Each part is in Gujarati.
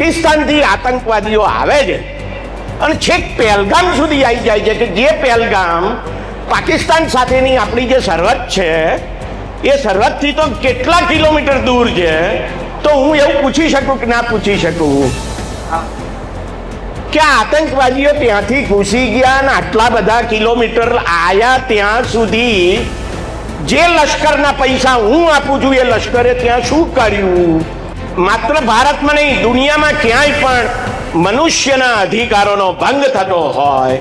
પાકિસ્તાનથી આતંકવાદીઓ આવે છે. અને છેક પહેલગામ સુધી આવી જાય છે કે જે પહેલગામ પાકિસ્તાન સાથેની આપણી જે સરહદ છે, એ સરહદથી તો કેટલા કિલોમીટર દૂર છે? તો હું એવું પૂછી શકું કે ના પૂછી શકું? કે આતંકવાદીઓ ત્યાંથી ઘૂસી ગયા અને આટલા બધા કિલોમીટર આયા ત્યાં સુધી જે લશ્કરના પૈસા હું આપું છું એ લશ્કરે ત્યાં શું કર્યું? માત્ર ભારતમાં નહીં, દુનિયામાં ક્યાંય પણ મનુષ્યના અધિકારોનો ભંગ થતો હોય,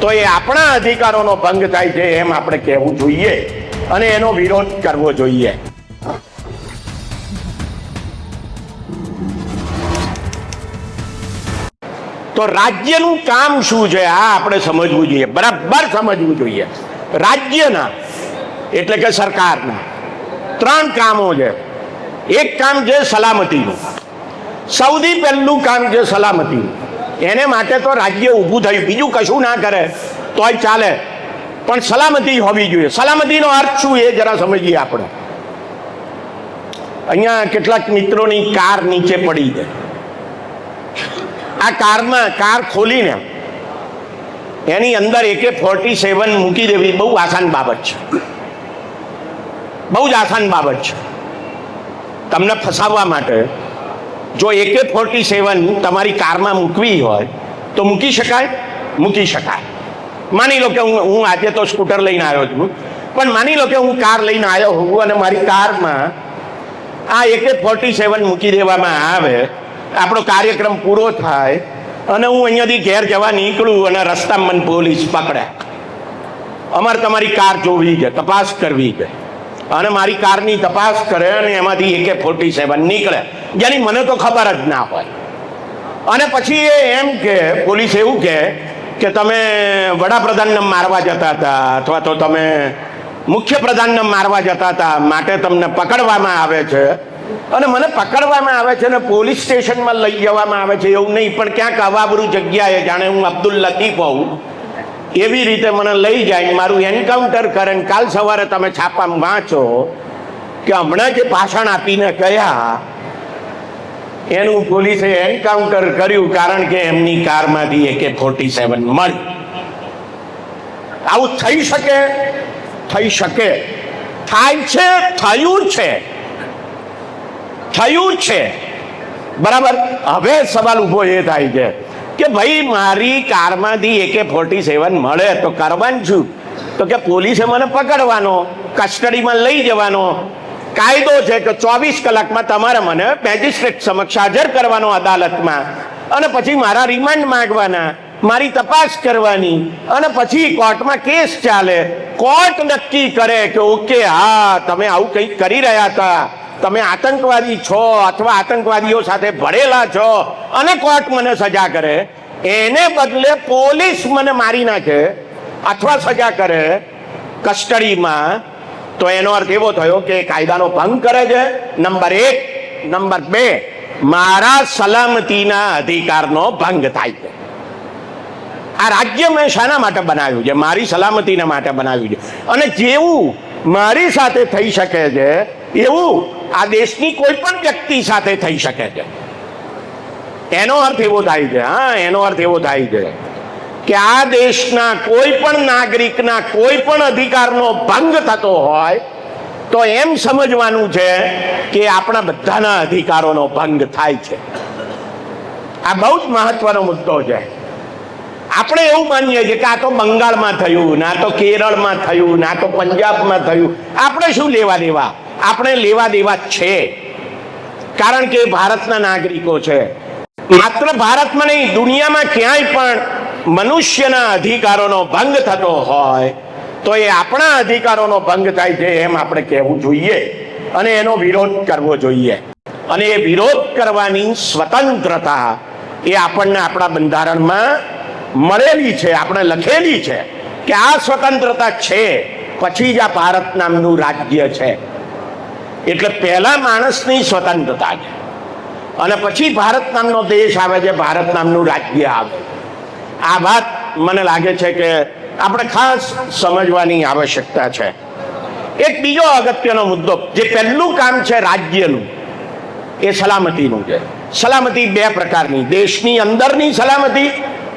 તો એ આપણા અધિકારોનો ભંગ થાય છે એમ આપણે કહેવું જોઈએ અને એનો વિરોધ કરવો જોઈએ. તો રાજ્યનું કામ શું છે? આ આપણે સમજવું જોઈએ, બરાબર સમજવું જોઈએ. રાજ્યના, એટલે કે સરકારના, ત્રણ કામો છે. એક કામ છે સલામતીનું. સૌથી પહેલું કામ છે સલામતીનું. એને માટે તો રાજ્ય ઊભું થયું. બીજું કશું ના કરે, તોય ચાલે. પણ સલામતી હોવી જોઈએ. સલામતીનો અર્થ શું એ જરા સમજીએ આપણે. અહીંયા કેટલાક મિત્રોની કાર નીચે પડી છે આ કારમાં કાર ખોલીને એની અંદર એકે ફોર્ટી સેવન મૂકી દેવી બહુ આસાન બાબત છે. બહુ જ આસાન બાબત છે. તમને ફસાવવા માટે જો એકે ફોર્ટી સેવન તમારી કારમાં મૂકવી હોય, તો મૂકી શકાય? મૂકી શકાય. માની લો કે હું હું આજે તો સ્કૂટર લઈને આવ્યો છું, પણ માની લો કે હું કાર લઈને આવ્યો હોઉં અને મારી કારમાં આ એકે ફોર્ટી સેવન મૂકી દેવામાં આવે, આપણો કાર્યક્રમ પૂરો થાય અને હું અહીંયાથી ઘેર જવા નીકળું અને રસ્તામાં મને પોલીસ પકડે. અમારે તમારી કાર જોવી છે, તપાસ કરવી છે. અને મારી કારની તપાસ કરે અને એમાંથી એકે ફોર્ટી સેવન નીકળે. જેની મને તો ખબર જ ના હોય. અને પછી એ એમ કે, પોલીસ એવું કે કે તમે વડાપ્રધાનને મારવા જતા હતા અથવા તો તમે મુખ્યપ્રધાનને મારવા જતા હતા, માટે તમને પકડવામાં આવે છે. અને મને પકડવામાં આવે છે ને પોલીસ સ્ટેશનમાં લઈ જવામાં આવે છે એવું નહીં, પણ ક્યાંક અવાબરું જગ્યાએ જાણે હું અબ્દુલ લતીફ હોઉં એવી રીતે મને લઈ જાય મારું એન્કાઉન્ટર કરે ને કાલ સવારે તમે છાપામાં વાંચો કે હમણાં જે ભાષણ આપીને ગયા, એનું પોલીસે એન્કાઉન્ટર કર્યું કારણ કે એમની કારમાંથી એકે ફોર્ટી સેવન મળી. આવું થઈ શકે? થઈ શકે. થાય છે, થયું છે. થયું છે. બરાબર? હવે સવાલ ઊભો એ થાય છે. કે ભાઈ, મારી કારમાંથી એકે ફોર્ટી સેવન મળે તો કરવાનું છું. તો કે પોલીસે મને પકડવાનો કસ્ટડીમાં લઈ જવાનો. કાયદો છે કે ચોવીસ કલાકમાં તમારે મને મેજિસ્ટ્રેટ સમક્ષ હાજર કરવાનો અદાલતમાં. અને પછી મારા રિમાન્ડ માંગવાના, મારી તપાસ કરવાની. અને પછી કોર્ટમાં કેસ ચાલે. કોર્ટ નક્કી કરે કે, ઓકે, હા, તમે આવું કંઈક કરી રહ્યા હતા. તમે આતંકવાદી છો અથવા આતંકવાદીઓ સાથે ભળેલા છો અને કોર્ટ મને સજા કરે, એને બદલે પોલીસ મને મારી નાખે અથવા સજા કરે કસ્ટડીમાં, તો એનો અર્થ એવો થયો કે કાયદાનો ભંગ કરે છે. નંબર એક, નંબર બે, મારા સલામતીના અધિકારનો ભંગ થાય છે. આ રાજ્ય મેં શાના માટે બનાવ્યું છે? મારી સલામતીના માટે બનાવ્યું છે. અને જેવું મારી સાથે થઈ શકે છે એવું આ દેશની કોઈ પણ વ્યક્તિ સાથે થઈ શકે છે. એનો અર્થ એવો થાય છે, હા, એનો અર્થ એવો થાય છે કે આ દેશના કોઈ પણ નાગરિકના કોઈ પણ અધિકારનો ભંગ થતો હોય તો એમ સમજવાનું છે કે આપણા બધાના અધિકારોનો ભંગ થાય છે. આ બહુ જ મહત્વનો મુદ્દો છે. આપણે એવું માનીએ છીએ કે આ તો બંગાળમાં થયું, ના તો કેરળમાં થયું, ના તો પંજાબમાં થયું. આપણે શું લેવા દેવા? આપણે લેવા દેવા છે. કારણ કે ભારતના નાગરિકો છે. માત્ર ભારતમાં નહીં, દુનિયામાં ક્યાંય પણ મનુષ્યના અધિકારોનો ભંગ થતો હોય, તો એ આપણા અધિકારોનો ભંગ થાય છે એમ આપણે કહેવું જોઈએ. અને એનો વિરોધ કરવો જોઈએ. અને એ વિરોધ કરવાની સ્વતંત્રતા એ આપણને આપણા બંધારણમાં મળેલી છે, આપણે લખેલી છે કે આ સ્વતંત્રતા છે, પછી જ આ ભારત નામનું રાજ્ય છે. એટલે પહેલા માણસની સ્વતંત્રતા છે. અને પછી ભારત નામનો દેશ આવે છે, ભારત નામનું રાજ્ય આવે આ વાત મને લાગે છે કે આપણે ખાસ સમજવાની આવશ્યકતા છે. એક બીજો અગત્યનો મુદ્દો, જે પહેલું કામ છે રાજ્યનું, એ સલામતીનું છે. સલામતી બે પ્રકારની, દેશની અંદરની સલામતી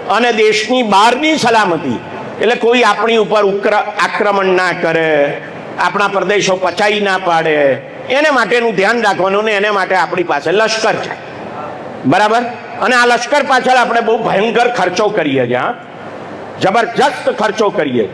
અને દેશની બહારની સલામતી. એટલે કોઈ આપણી ઉપર આક્રમણ ના કરે, આપણા પ્રદેશો પચાવી ના પાડે. એને માટેનું ધ્યાન રાખવાનું ને એને માટે આપણી પાસે લશ્કર છે. બરાબર? અને આ લશ્કર પાછળ આપણે બહુ ભયંકર ખર્ચો કરીએ છીએ જબરજસ્ત ખર્ચો કરીએ.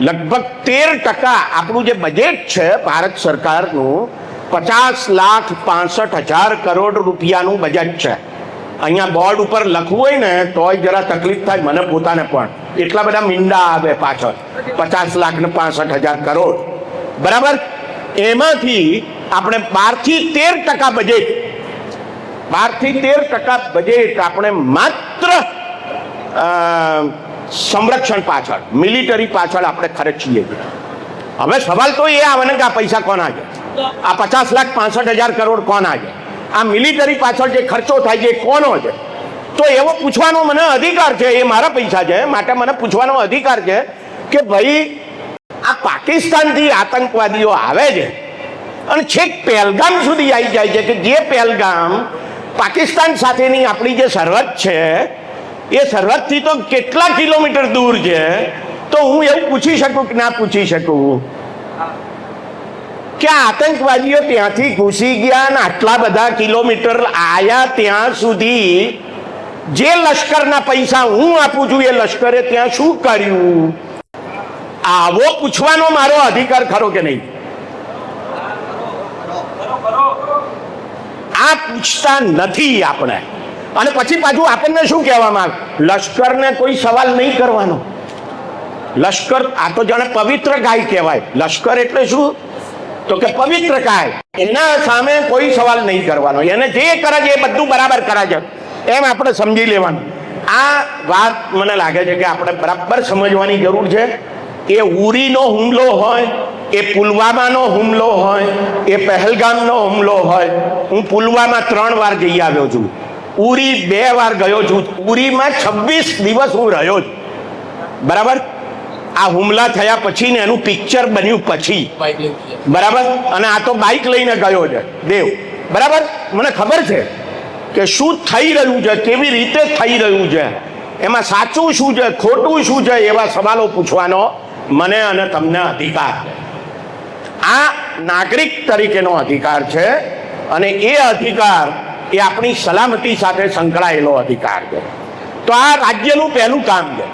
લગભગ તેર ટકા આપણું જે બજેટ છે ભારત સરકારનું પચાસ લાખ પાસઠ હજાર કરોડ રૂપિયાનું બજેટ છે. અહીંયા બોર્ડ ઉપર લખવું હોય ને, તોય જરા તકલીફ થાય મને પોતાને પણ. એટલા બધા મીંડા આવે પાછળ. પચાસ લાખ ને પાસઠ હજાર કરોડ. બરાબર? એમાંથી આપણે બારથી તેર ટકા બજેટ બારથી તેર ટકા બજેટ આપણે માત્ર સંરક્ષણ પાછળ મિલિટરી પાછળ આપણે ખર્ચીએ છીએ. હવે સવાલ તો એ આવે ને કે આ પૈસા કોના છે? આ પચાસ લાખ પાસઠ હજાર કરોડ કોના છે? આ મિલિટરી પાછળ જે ખર્ચો થાય છે, એ કોનો છે? તો એવો પૂછવાનો મને અધિકાર છે, એ મારા પૈસા છે, માટે મને પૂછવાનો અધિકાર છે કે ભાઈ, આ પાકિસ્તાનથી આતંકવાદીઓ આવે છે, અને છેક પહેલગામ સુધી આવી જાય છે કે જે પહેલગામ પાકિસ્તાન સાથેની આપણી જે સરહદ છે, એ સરહદથી તો કેટલા કિલોમીટર દૂર છે? તો હું એવું પૂછી શકું કે ના પૂછી શકું? કે આતંકવાદીઓ ત્યાંથી ઘૂસી ગયા ને આટલા બધા કિલોમીટર આયા ત્યાં સુધી જે લશ્કરના પૈસા હું આપું છું એ લશ્કરે ત્યાં શું કર્યું? આવો પૂછવાનો મારો અધિકાર ખરો કે નહીં? આ પૂછતા નથી આપણે. અને પછી પાછું આપણને શું કહેવામાં આવે? લશ્કરને કોઈ સવાલ નહીં કરવાનો. લશ્કર, આ તો જાણે પવિત્ર ગાય કહેવાય. લશ્કર એટલે શું? તો કે પવિત્ર કાય. એના સામે કોઈ સવાલ નહીં કરવાનો. એને જે કરે છે એ બધું બરાબર કરે છે. એમ આપણે સમજી લેવાનું. આ વાત મને લાગે છે કે આપણે બરાબર સમજવાની જરૂર છે. એ ઉરીનો હુમલો હોય, એ પુલવામાનો હુમલો હોય, એ પહેલગામનો હુમલો હોય. હું પુલવામા ત્રણ વાર જઈ આવ્યો છું. ઉરી બે વાર ગયો છું. ઉરીમાં છવ્વીસ દિવસ હું રહ્યો છું. બરાબર? આ હુમલા થયા પછી ને એનું પિક્ચર બન્યું પછી. બરાબર? અને આ તો બાઇક લઈને ગયો છે. દેવ. બરાબર? મને ખબર છે કે શું થઈ રહ્યું છે કેવી રીતે થઈ રહ્યું છે? એમાં સાચું શું છે ખોટું શું છે એવા સવાલો પૂછવાનો મને અને તમને અધિકાર આ નાગરિક તરીકેનો અધિકાર છે અને એ અધિકાર એ આપણી સલામતી સાથે સંકળાયેલો અધિકાર છે. તો આ રાજ્યનું પહેલું કામ છે.